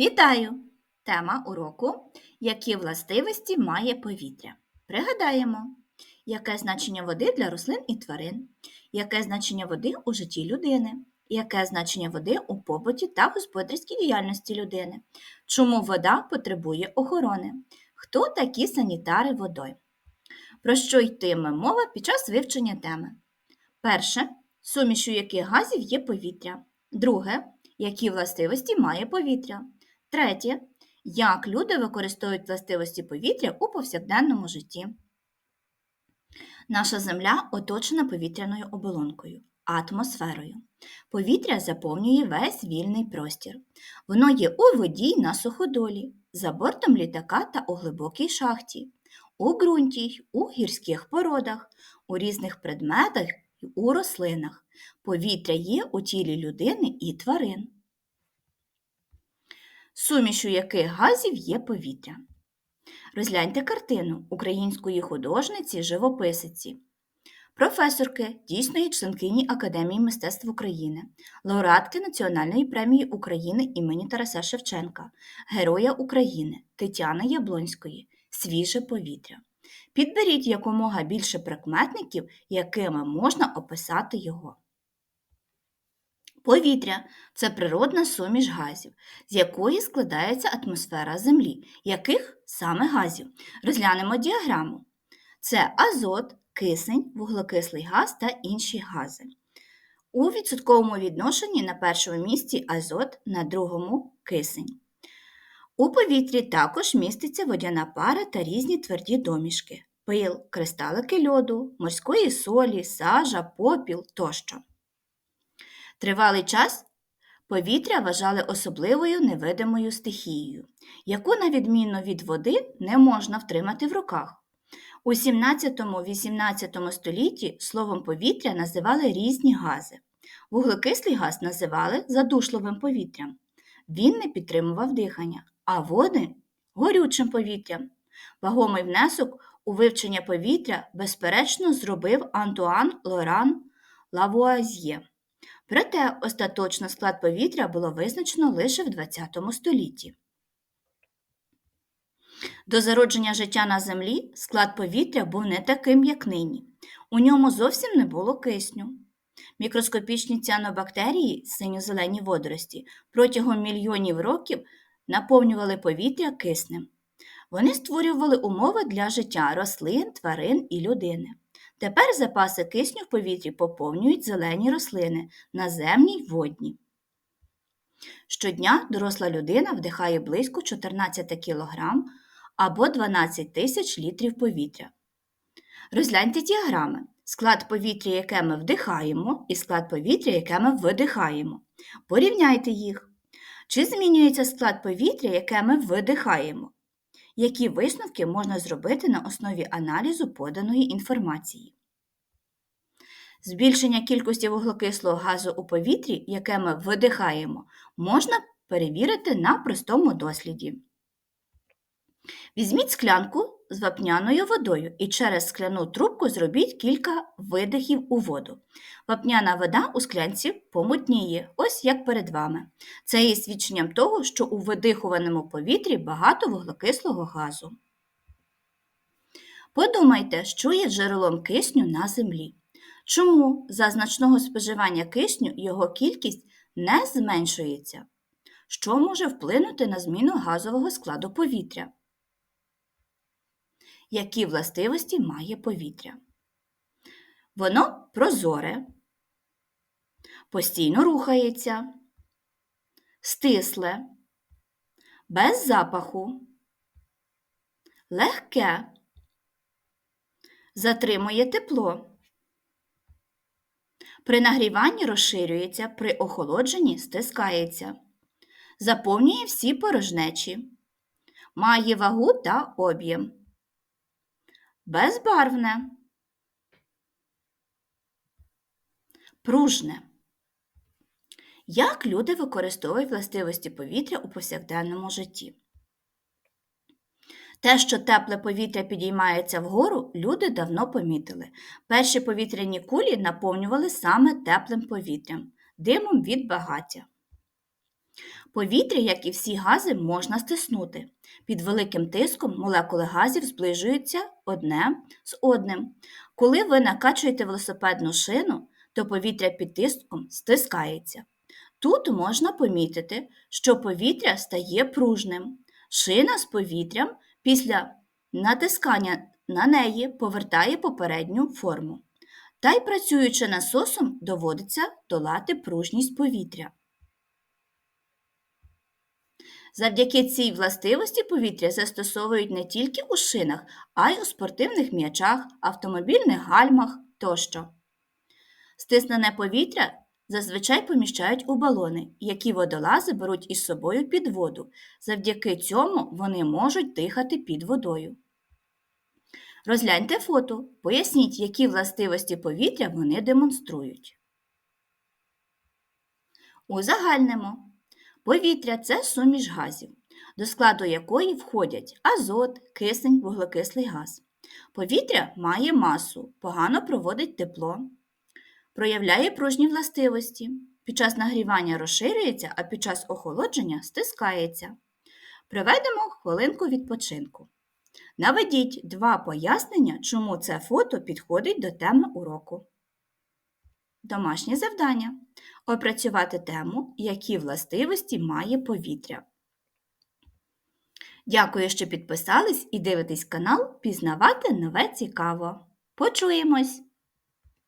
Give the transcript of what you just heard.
Вітаю! Тема уроку Які властивості має повітря? Пригадаємо, яке значення води для рослин і тварин, яке значення води у житті людини, яке значення води у побуті та господарській діяльності людини, чому вода потребує охорони, хто такі санітари водою. Про що йтиме мова під час вивчення теми? Перше, сумішю яких газів є повітря. Друге, які властивості має повітря. Третє. Як люди використовують властивості повітря у повсякденному житті. Наша Земля оточена повітряною оболонкою, атмосферою. Повітря заповнює весь вільний простір. Воно є у воді на суходолі, за бортом літака та у глибокій шахті, у ґрунті у гірських породах, у різних предметах й у рослинах. Повітря є у тілі людини і тварин сумішу яких газів є повітря. Розгляньте картину української художниці живописиці, професорки дійсної членкині Академії мистецтв України, лауреатки Національної премії України імені Тараса Шевченка, Героя України Тетяни Яблонської, Свіже повітря. Підберіть якомога більше прикметників, якими можна описати його. Повітря це природна суміш газів, з якої складається атмосфера Землі. Яких саме газів? Розглянемо діаграму. Це азот, кисень, вуглекислий газ та інші гази. У відсотковому відношенні на першому місці азот, на другому кисень. У повітрі також міститься водяна пара та різні тверді домішки пил, кристалики льоду, морської солі, сажа, попіл тощо. Тривалий час повітря вважали особливою невидимою стихією, яку, на відміну від води, не можна втримати в руках. У 17-18 столітті словом повітря називали різні гази. Вуглекислий газ називали задушливим повітрям. Він не підтримував дихання, а води горючим повітрям. Вагомий внесок у вивчення повітря, безперечно, зробив Антуан Лоран Лавуазьє. Проте остаточно склад повітря було визначено лише в ХХ столітті. До зародження життя на Землі склад повітря був не таким, як нині. У ньому зовсім не було кисню. Мікроскопічні ціанобактерії, синьо-зелені водорості, протягом мільйонів років наповнювали повітря киснем. Вони створювали умови для життя рослин, тварин і людини. Тепер запаси кисню в повітрі поповнюють зелені рослини, наземні й водні. Щодня доросла людина вдихає близько 14 кг або 12 тисяч літрів повітря. Розгляньте діаграми. Склад повітря, яке ми вдихаємо, і склад повітря, яке ми видихаємо. Порівняйте їх. Чи змінюється склад повітря, яке ми видихаємо? Які висновки можна зробити на основі аналізу поданої інформації? Збільшення кількості вуглекислого газу у повітрі, яке ми видихаємо, можна перевірити на простому досліді. Візьміть склянку з вапняною водою і через скляну трубку зробіть кілька видихів у воду. Вапняна вода у склянці помутніє, ось як перед вами. Це є свідченням того, що у видихуваному повітрі багато вуглекислого газу. Подумайте, що є джерелом кисню на землі. Чому за значного споживання кисню його кількість не зменшується? Що може вплинути на зміну газового складу повітря? Які властивості має повітря? Воно прозоре, постійно рухається, стисле, без запаху, легке, затримує тепло. При нагріванні розширюється, при охолодженні стискається, заповнює всі порожнечі, має вагу та об'єм. Безбарвне, пружне. Як люди використовують властивості повітря у повсякденному житті? Те, що тепле повітря підіймається вгору, люди давно помітили. Перші повітряні кулі наповнювали саме теплим повітрям, димом від багаття. Повітря, як і всі гази, можна стиснути. Під великим тиском молекули газів зближуються одне з одним. Коли ви накачуєте велосипедну шину, то повітря під тиском стискається. Тут можна помітити, що повітря стає пружним. Шина з повітрям після натискання на неї повертає попередню форму. Та й працюючи насосом, доводиться долати пружність повітря. Завдяки цій властивості повітря застосовують не тільки у шинах, а й у спортивних м'ячах, автомобільних гальмах тощо. Стиснене повітря зазвичай поміщають у балони, які водолази беруть із собою під воду. Завдяки цьому вони можуть дихати під водою. Розгляньте фото, поясніть, які властивості повітря вони демонструють. Узагальнимо. Повітря це суміш газів, до складу якої входять азот, кисень, вуглекислий газ. Повітря має масу, погано проводить тепло, проявляє пружні властивості. Під час нагрівання розширюється, а під час охолодження стискається. Проведемо хвилинку відпочинку. Наведіть два пояснення, чому це фото підходить до теми уроку. Домашнє завдання. Опрацювати тему, які властивості має повітря. Дякую, що підписались і дивитесь канал Пізнавати нове цікаво. Почуємось!